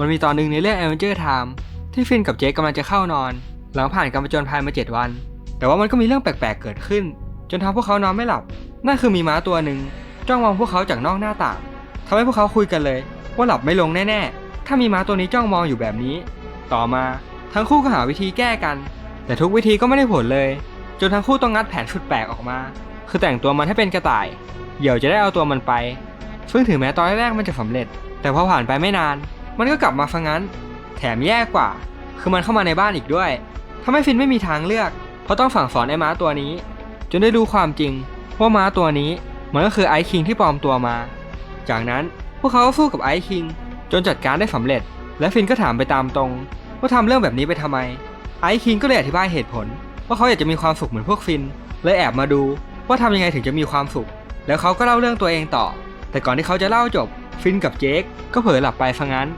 มันมีตอนหนึ่งในเรื่อง Avenger Time ที่ฟินกับเจคกำลังจะเข้านอน หลังผ่านการประจนภัยมา 7 วัน แต่ว่ามันก็มีเรื่องแปลกๆเกิดขึ้น จนทำพวกเขานอนไม่หลับ นั่นคือมีม้าตัวหนึ่งจ้องมองพวกเขาจากนอกหน้าต่างทำให้พวกเขาคุยกันเลย ว่าหลับไม่ลงแน่ๆ ถ้ามีม้าตัวนี้จ้องมองอยู่แบบนี้ ต่อมาทั้งคู่ก็หาวิธีแก้กัน แต่ทุกวิธีก็ไม่ได้ผลเลย จนทั้งคู่ต้องงัดแผนสุดแปลกออกมา คือแต่งตัวมันให้เป็นกระต่ายเหยี่ยวจะได้เอาตัวมันไปซึ่งถึงแม้ตอนแรกมันจะสำเร็จ แต่พอผ่านไปไม่นาน มันก็กลับมาฟังงั้น แถมแย่กว่า คือมันเข้ามาในบ้านอีกด้วยทำให้ฟินไม่มีทางเลือก เพราะต้องสั่งสอนไอ้ม้าตัวนี้ จนได้รู้ความจริง ว่าม้าตัวนี้มันก็คือไอคิงที่ปลอมตัวมา จากนั้นพวกเขาก็สู้กับไอคิงจนจัดการได้สำเร็จ และฟินก็ถามไปตามตรง ว่าทำเรื่องแบบนี้ไปทำไม ไอคิงก็เลยอธิบายเหตุผล ว่าเขาอยากจะมีความสุขเหมือนพวกฟินเลยแอบมาดูว่าทำยังไงถึงจะมีความสุข แล้วเขาก็เล่าเรื่องตัวเองต่อ แต่ก่อนที่เขาจะเล่าจบ ฟินกับเจคก็เผลอหลับไปซะงั้น